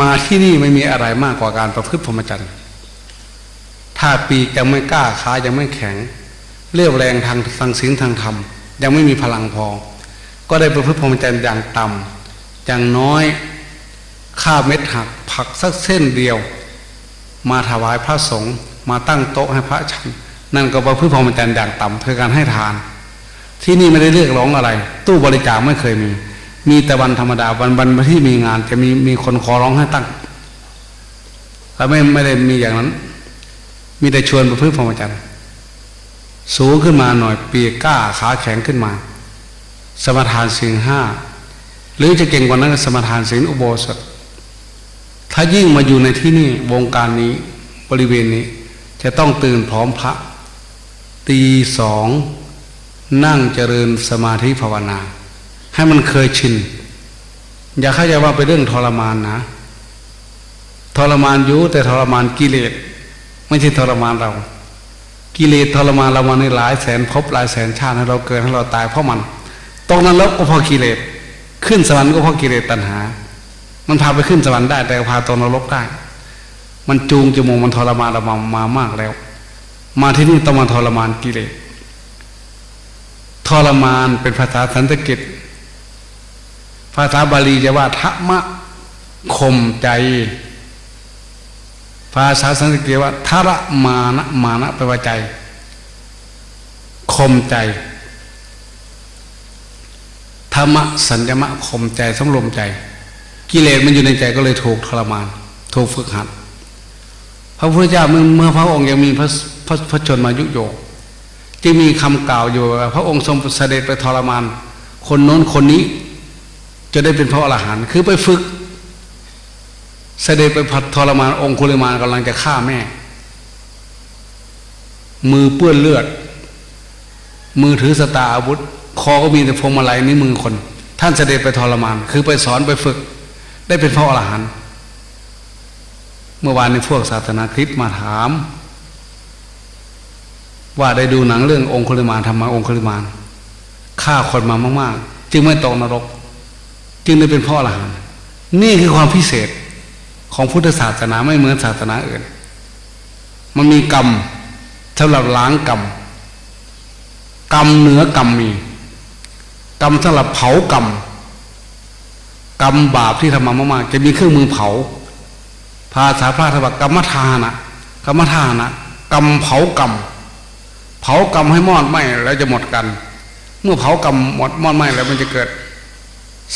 มาที่นี่ไม่มีอะไรมากกว่าการประพฤติพรหมจรรย์ ถ้าปีกยังไม่กล้าขายังไม่แข็ง เรี่ยวแรงทางทางศีลทางธรรม ยังไม่มีพลังพอ ก็ได้ประพฤติพรหมจรรย์อย่างต่ำอย่างน้อยข้าเม็ดหักผักสักเส้นเดียว มาถวายพระสงฆ์มาตั้งโต๊ะให้พระฉันนั่นก็ประพฤติพรหมจรรย์อย่างต่ำคือการให้ทาน ที่นี่ไม่ได้เรียกร้องอะไร ตู้บริจาคไม่เคยมี มีแต่วันธรรมดาวันวันที่มีงาน จะมีมีคนขอร้องให้ตั้งแล้วไม่ไม่ได้มีอย่างนั้น มีแต่ชวนประพฤติพรหมจรรย์สูงขึ้นมาหน่อยเปียกกล้าขาแข็งขึ้นมา สมทานสิ่งห้าหรือจะเก่งกว่านั้นก็สมทานสิ่งอุโบสถ ถ้ายิ่งมาอยู่ในที่นี่วงการนี้บริเวณนี้ จะต้องตื่นพร้อมพระ ตีสองนั่งเจริญสมาธิภาวนา ให้มันเคยชิน อย่าเข้าใจว่าเป็นเรื่องทรมานนะทรมานอยู่แต่ทรมานกิเลสไม่ใช่ทรมานเรา กิเลสทรมานเรามาในหลายแสนภพหลายแสนชาติให้เราเกิดให้เราตายเพราะมันตกนรกก็เพราะกิเลสขึ้นสวรรค์ก็เพราะกิเลสตัณหา มันพาไปขึ้นสวรรค์ได้แต่พาตกนรกได้ มันจูงจมูกมันทรมานเรามามามากแล้ว มาที่นี่ต้องมาทรมานกิเลสทรมานเป็นภาษาสันสกฤต ภาษาบาลีจะว่าทะมะข่มใจ ภาษาสันสกฤตว่าทระมานะมานะแปลว่าใจข่มใจธรรมะสัญญมะข่มใจสำรวมใจ กิเลสมันอยู่ในใจก็เลยถูกทรมาน ถูกฝึกหัด พระพุทธเจ้าเมื่อเมื่อพระองค์ยังมีพระพระพระชนมายุโยกจึงมีคำกล่าวอยู่ว่าพระองค์ทรงเสด็จไปทรมาน คนโน้นคนนี้ จะได้เป็นพระอรหันต์คือไปฝึกเสด็จไปผัดทรมานองคุลิมานกำลังจะฆ่าแม่ มือเปื้อนเลือด มือถือสตาอาวุธ คอก็มีแต่พวงมาลัยนิ้วมือคน ท่านเสด็จไปทรมาน คือไปสอนไปฝึก ได้เป็นพระอรหันต์เมื่อวานในพวกศาสนาคริสต์มาถาม ว่าได้ดูหนังเรื่ององคุลิมานทำมาองคุลิมานฆ่าคนมามาก ๆ จึงไม่ตกนรก จึงได้เป็นพ่ออรหันต์นี่คือความพิเศษของพุทธศาสนาไม่เหมือนศาสนาอื่น มันมีกรรมสำหรับล้างกรรมกรรมเหนือกรรมมี กรรมสำหรับเผากรรมกรรมบาปที่ทำมามากๆจะมีเครื่องมือเผา ภาษาพระธรรมกรรมทานะกรรมทานะกรรมเผากรรมเผากรรมให้มอดไหมแล้วจะหมดกัน เมื่อเผากรรมหมดมอดไหมแล้วมันจะเกิด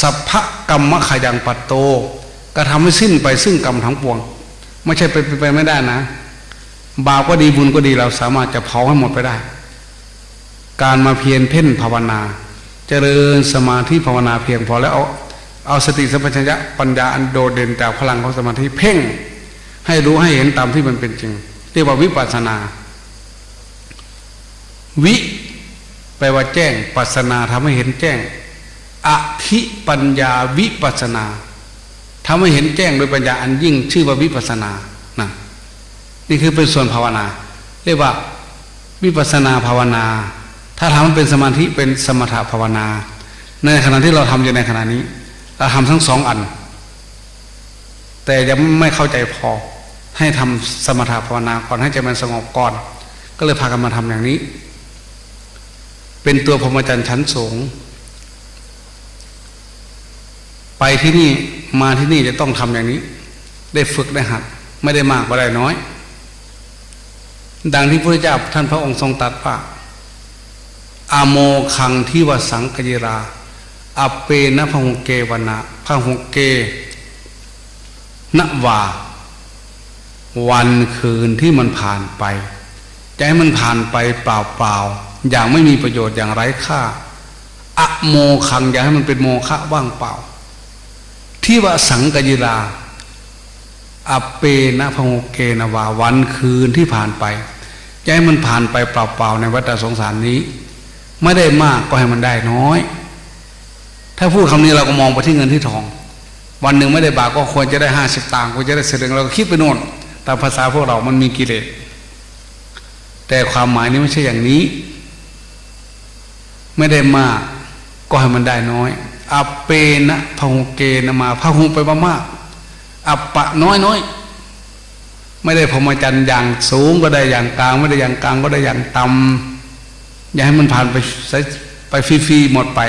สัพพกรรมขยัง ปัตโตก็ทำให้สิ้นไปซึ่งกรรมทั้งปวง ไม่ใช่ไปไปไปไม่ได้นะ บาปก็ดีบุญก็ดีเราสามารถจะเผาให้หมดไปได้ การมาเพียรเพ่นภาวนา เจริญสมาธิภาวนาเพียงพอแล้วเอาเอาสติสัมปชัญญะปัญญาอันโดดเด่นจากพลังของสมาธิเพ่ง ให้รู้ให้เห็นตามที่มันเป็นจริง เรียกว่าวิปัสสนา วิแปลว่าแจ้งปัสนาทำให้เห็นแจ้ง อธิปัญญาวิปัสนาทำให้เห็นแจ้งโดยปัญญาอันยิ่งชื่อว่าวิปัสนานะนี่คือเป็นส่วนภาวนา เรียกว่าวิปัสนาภาวนา ถ้าทำมันเป็นสมาธิเป็นสมถภาวนา ในขณะที่เราทำอยู่ในขณะนี้ เราทำทั้งสองอัน แต่ยังไม่เข้าใจพอ ให้ทำสมถภาวนาก่อนให้ใจมันสงบก่อน ก็เลยพากันมาทำอย่างนี้ เป็นตัวพรหมจรรย์ชั้นสูง ไปที่นี่มาที่นี่จะต้องทำอย่างนี้ ได้ฝึกได้หัด ไม่ได้มากก็ได้น้อย ดังที่พระเจ้าท่านพระองค์ทรงตรัสว่าอโมคังที่วสังกยราอเปนะพหงเกวนะพหงเกนวาวันคืนที่มันผ่านไปจะให้มันผ่านไปเปล่าๆอย่างไม่มีประโยชน์อย่างไร้ค่าอะโมคังอย่าให้มันเป็นโมฆะว่างเปล่า ที่ว่าสังกยิราอเปนะพงเกนวาวันคืนที่ผ่านไปจะให้มันผ่านไปเปล่าๆในวัฏสงสารนี้ ไม่ได้มากก็ให้มันได้น้อย ถ้าพูดคำนี้เราก็มองไปที่เงินที่ทอง วันหนึ่งไม่ได้บาทก็ควรจะได้ห้าสิบตังค์ควรจะได้เสดึงเราก็คิดไปโน่นตามภาษาพวกเรามันมีกิเลสแต่ความหมายนี้ไม่ใช่อย่างนี้ ไม่ได้มากก็ให้มันได้น้อย อัปเปนะพหุเกนมาพหุไปมามากอัปปะน้อยน้อยไม่ได้พรหมจรรย์อย่างสูงก็ได้อย่างกลาง ไม่ได้อย่างกลางก็ได้อย่างต่ำอย่าให้มันผ่านไปไปฟรีๆหมดไป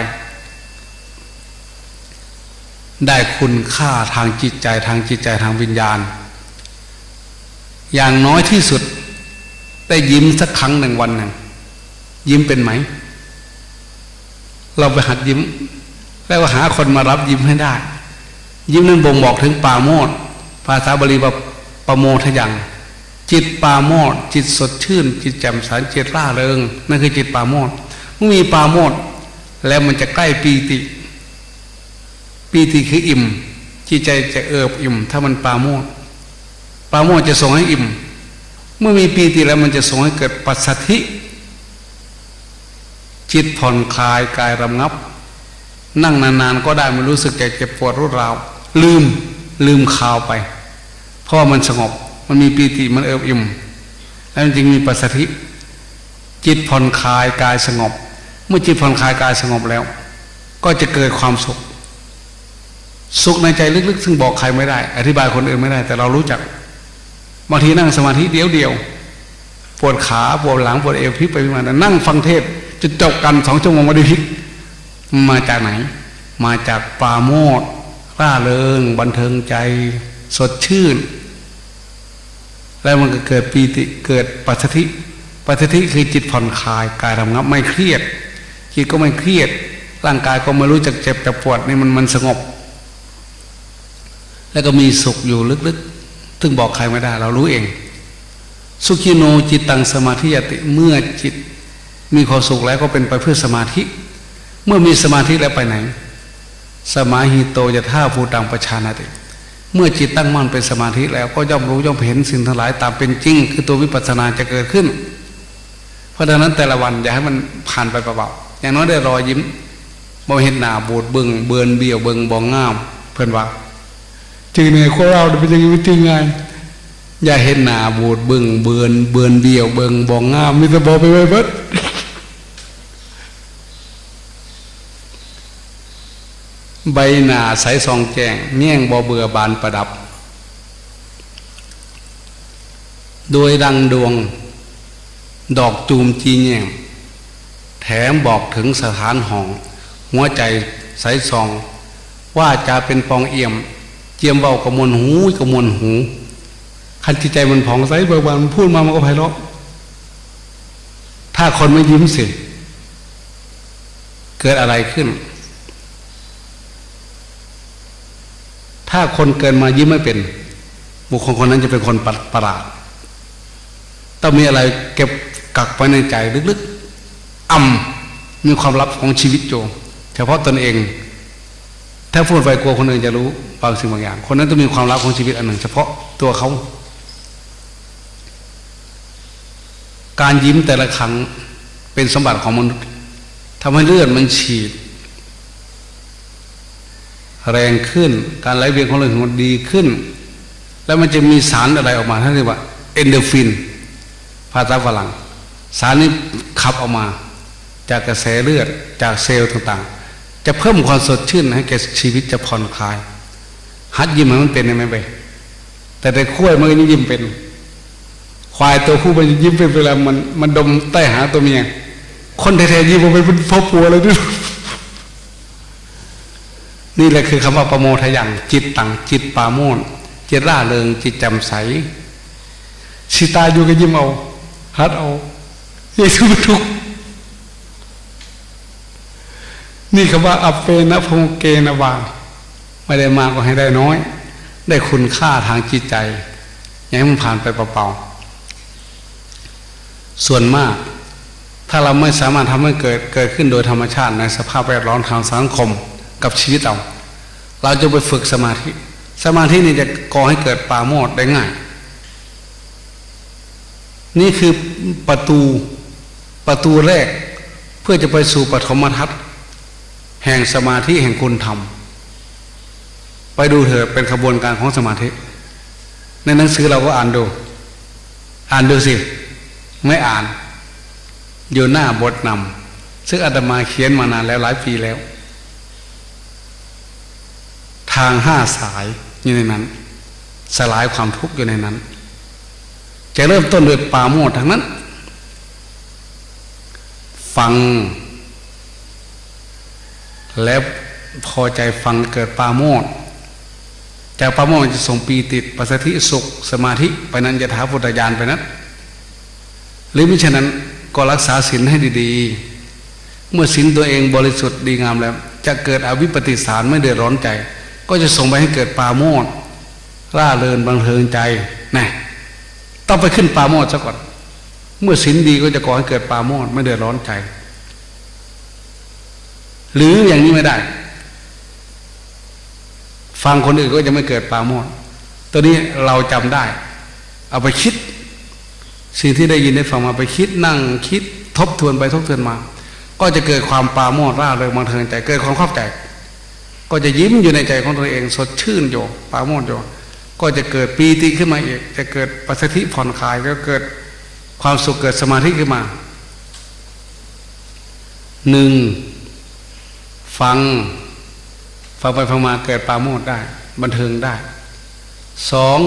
ได้คุณค่าทางจิตใจทางจิตใจทางวิญญาณ อย่างน้อยที่สุด ได้ยิ้มสักครั้งหนึ่งวันหนึ่งยิ้มเป็นไหม เราไปหัดยิ้ม แล้วหาคนมารับยิ้มให้ได้ ยิ้มนั้นบ่งบอกถึงปาโมดภาษาบาลีว่าปโมทยัง จิตปาโมดจิตสดชื่น จิตแจ่มใสจิตร่าเริงนั่นคือจิตปาโมดเมื่อมีปาโมดแล้วมันจะใกล้ปีติ ปีติคืออิ่มจิตใจจะเอิบอิ่ม ถ้ามันปาโมดปาโมดจะส่งให้อิ่ม เมื่อมีปีติแล้วมันจะส่งให้เกิดปัสสัทธิ จิตผ่อนคลายกายรำงับ นั่งนานๆก็ได้มันรู้สึกใจเจ็บปวดรุดราว ลืมลืมข่าวไป เพราะมันสงบมันมีปีติมันเอิบอิ่มแล้วจริงมีปัสสธิจิตผ่อนคลายกายสงบ เมื่อจิตผ่อนคลายกายสงบแล้ว ก็จะเกิดความสุข สุขในใจลึกๆ ซึ่งบอกใครไม่ได้ อธิบายคนอื่นไม่ได้ แต่เรารู้จักบางทีนั่งสมาธิเดียวเดียวปวดขาปวดหลังปวดเอวพลิกไปมานั่งฟังเทศจะจบกันสองชั่วโมงไม่ได้พลิก มาจากไหน มาจากปาโมดร่าเริง บันเทิงใจสดชื่น แล้วมันก็เกิดปีติเกิดปัสสธิปัสสธิคือจิตผ่อนคลายกายทำงับไม่เครียด จิตก็ไม่เครียด ร่างกายก็ไม่รู้จักเจ็บจับปวดนี่มันมันสงบ แล้วก็มีสุขอยู่ลึกๆซึ่งบอกใครไม่ได้ เรารู้เอง สุขิโนจิตตังสมาธิยติเมื่อจิตมีความสุขแล้วก็เป็นไปเพื่อสมาธิ เมื่อมีสมาธิแล้วไปไหน สมาหิโตจะท่าภูตังประชานาติเมื่อจิตตั้งมั่นเป็นสมาธิแล้วก็ย่อมรู้ย่อมเห็นสิ่งทั้งหลายตามเป็นจริง คือตัววิปัสสนาจะเกิดขึ้น เพราะฉะนั้นแต่ละวันอย่าให้มันผ่านไปเปล่าๆอย่างน้อยได้รอยยิ้มบ่เห็นหน้าบูดบึงเบือนเบี้ยวเบิงบองงาม เพื่อนว่าจึงเหนื่อยคนเราเป็นยังไงไม่จริงไงอย่าเห็นหน้าบูดบึงเบือนเบือนเบี้ยวเบิงบองงามมิตรบอไปไว้เบิด ใบหน้าใสซองแจงเมี่ยงบ่เบื่อบานประดับ โดยดังดวง ดอกจูมจีแยงแถมบอกถึงสถานห้อง หัวใจใสซอง ว่าจะเป็นปองเอี่ยม เจียมเบากระมวลหูกระมวลหูคันจิตใจมันผ่องใสเบิกบานพูดมามันก็ไพเราะถ้าคนไม่ยิ้มสิเกิดอะไรขึ้น ถ้าคนเกินมายิ้มไม่เป็นบุคคลคนนั้นจะเป็นคนประหลาดต้องมีอะไรเก็บกักไว้ในใจลึกๆอ่ำมีความลับของชีวิตโจเฉพาะตนเอง ถ้าพูดไปกลัวคนอื่นจะรู้บางสิ่งบางอย่าง คนนั้นต้องมีความลับของชีวิตอันหนึ่ง เฉพาะตัวเขา การยิ้มแต่ละครั้งเป็นสมบัติของมนุษย์ทำให้เลือดมันฉีด แรงขึ้น การไหลเวียนของเลือดมันดีขึ้น แล้วมันจะมีสารอะไรออกมาท่านเรียกว่าเอนโดฟิน ภาษาฝรั่ง สารนี้ขับออกมา จากกระแสเลือดจากเซลล์ต่างๆ จะเพิ่มความสดชื่นให้แก่ชีวิตจะผ่อนคลาย ฮัดยิ้มมันเป็นได้ไหมไปแต่ในขั้วมันก็ยิ้มเป็น ควายตัวผู้มันยิ้มเป็นเวลามันมันดมใต้หาตัวเมียคนแท้ๆยิ้มมันเป็นพ่อปัวเลยด้วย นี่แหละคือคำว่าประโมทยังจิตตังจิตปาโมนจิตร่าเริงจิตจำใสสิตาอยู่ก็ยิ้มเอาฮัดเอาเยซูทุกนี่คำว่าอัปเปนะพงเกนวาไม่ได้มากก็ให้ได้น้อย ได้คุณค่าทางจิตใจอย่าให้มันผ่านไปเปล่าๆส่วนมาก ถ้าเราไม่สามารถทำให้เกิดเกิดขึ้นโดยธรรมชาติในสภาพแวดล้อมทางสังคม กับชีวิตเรา เราจะไปฝึกสมาธิ สมาธินี่จะก่อให้เกิดปาโมดได้ง่าย นี่คือประตูประตูแรกเพื่อจะไปสู่ปฐมทัศน์แห่งสมาธิแห่งคุณธรรม ไปดูเถอะเป็นขบวนการของสมาธิ ในหนังสือเราก็อ่านดู อ่านดูสิ ไม่อ่าน อยู่หน้าบทนำซึ่งอาตมาเขียนมานานแล้วหลายปีแล้ว ทางห้าสายอยู่ในนั้น สลายความทุกข์อยู่ในนั้น จะเริ่มต้นด้วยปาโมดทั้งนั้น ฟัง แล้วพอใจฟังเกิดปาโมดจากปาโมดจะส่งปีติดปัสสธิสุข สมาธิไปนั้นจะท้าพุทธญาณไปนั้น หรือมิฉะนั้นก็รักษาศีลให้ดีๆ เมื่อศีลตัวเองบริสุทธิ์ดีงามแล้ว จะเกิดอวิปปิสารไม่เดือดร้อนใจ ก็จะส่งไปให้เกิดปาโมดร่าเริงบังเทิงใจนะต้องไปขึ้นปาโมดซะก่อน เมื่อศีลดีก็จะก่อให้เกิดปาโมดไม่เดือดร้อนใจ หรืออย่างนี้ไม่ได้ ฟังคนอื่นก็จะไม่เกิดปาโมดตัวนี้เราจำได้ เอาไปคิด สิ่งที่ได้ยินได้ฟังมาไปคิดนั่งคิดทบทวนไปทบทวนมา ก็จะเกิดความปาโมทร่าเริงบังเทิงใจ เกิดความเข้าใจ ก็จะยิ้มอยู่ในใจของตัวเอง สดชื่นโยปราโมทโยก็จะเกิดปีติขึ้นมาอีก จะเกิดปัสสธิผ่อนคลายก็เกิดความสุขเกิดสมาธิขึ้นมาหนึ่งฟัง ฟังไปฟังมาเกิดปราโมทได้ บันเทิงได้สอง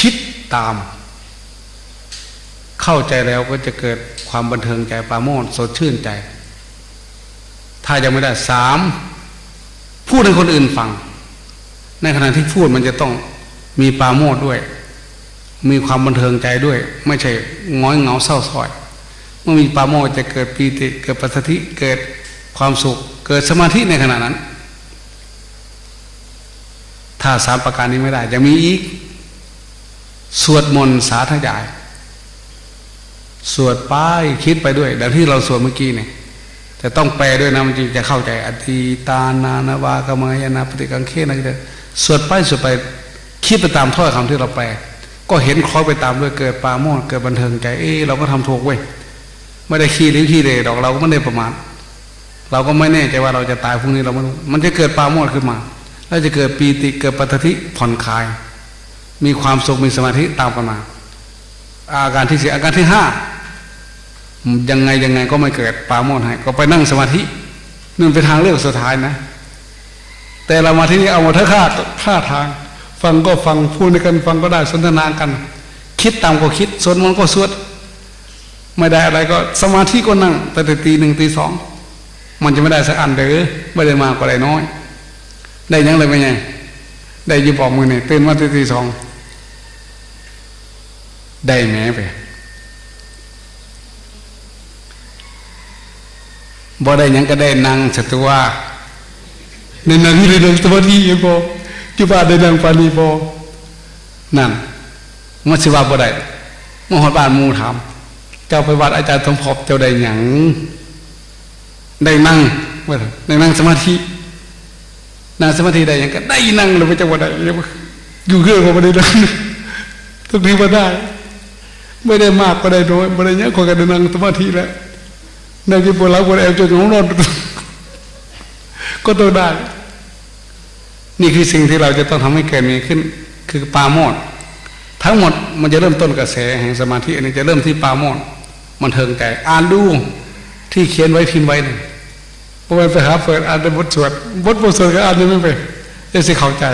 คิดตาม เข้าใจแล้วก็จะเกิดความบันเทิงใจปราโมทสดชื่นใจ ถ้ายังไม่ได้สามพูดให้คนอื่นฟัง ในขณะที่พูดมันจะต้องมีปาโมทด้วย มีความบันเทิงใจด้วย ไม่ใช่ง้อยเหงาเศร้าส้อย เมื่อมีปาโมทจะเกิดปีติเกิดปัสสธิเกิดความสุข เกิดสมาธิในขณะนั้น ถ้าสามประการนี้ไม่ได้จะมีอีก สวดมนต์สาธยาย สวดไปคิดไปด้วยแบบที่เราสวดเมื่อกี้เนี่ย แต่ต้องแปลด้วยนะมันจึงจะเข้าใจอธิตานานาวากามายนาปฏิกังเขนะจะสวดไปสวดไปคิดไปตามถ้อยคำที่เราแปล ก็เห็นคล้อยไปตามด้วยเกิดปาโมทเกิดบันเทิงใจเออเราก็ทำถูกเว้ยไม่ได้ขี้หรือขี้เลยดอกเราก็ไม่ได้ประมาทเราก็ไม่แน่ใจว่าเราจะตายพรุ่งนี้เราไม่รู้มันจะเกิดปาโมทขึ้นมาแล้วจะเกิดปีติเกิดปัตติผ่อนคลาย มีความสุขมีสมาธิตามกันมาอาการที่สี่อาการที่ห้า ยังไงยังไงก็ไม่เกิดปาโมดให้ก็ไปนั่งสมาธินั่นเป็นทางเลือกสุดท้ายนะ แต่เรามาที่นี่เอามดทั้งค่าค่าทาง ฟังก็ฟังพูดกัน ฟังก็ได้สนทนากัน คิดตามก็คิดสวดมนต์ก็สวดไม่ได้อะไรก็สมาธิก็นั่งแต่ตีหนึ่งตีสองมันจะไม่ได้สักอันเด้อไม่ได้มากก็ได้น้อย ได้ยังเลยไหมไงได้ยิบออกมือเนี่ยตื่นมาตีตีสองได้แม้ไป บ่ได้ยังก็ได้นางสัตว่าในนางที่ได้นางสมาธิยังพอจุบาได้นางปานีพอนั่นมันสิว่าบ่ได้มหอดบ้านมูถามเจ้าไปวัดอาจารย์สมภพเจ้าได้หยังได้นั่งว่าได้นั่งสมาธินั่งสมาธิได้ยังก็ได้นั่งเลยไปจังหวัดใดอยู่เครื่องก็ไม่ได้นั่งทุกทีมาได้ ไม่ได้มากก็ได้น้อยไม่ได้เยอะก็ได้นั่งสมาธิแล้ว ในที่ปวดหลังปวดเอวจนของนอนก็ต้องได้ นี่คือสิ่งที่เราจะต้องทำให้เกิดมีขึ้น คือปาโมดทั้งหมดมันจะเริ่มต้นกระแสแห่งสมาธิอันนี้จะเริ่มที่ปาโมดมันเทิงใจอ่านดูที่เขียนไว้พิมพ์ไว้นี่พอไปหาเปิดอ่านในบทสวดบทบทสวดก็อ่านยังไม่ไปจะสิเข้าใจ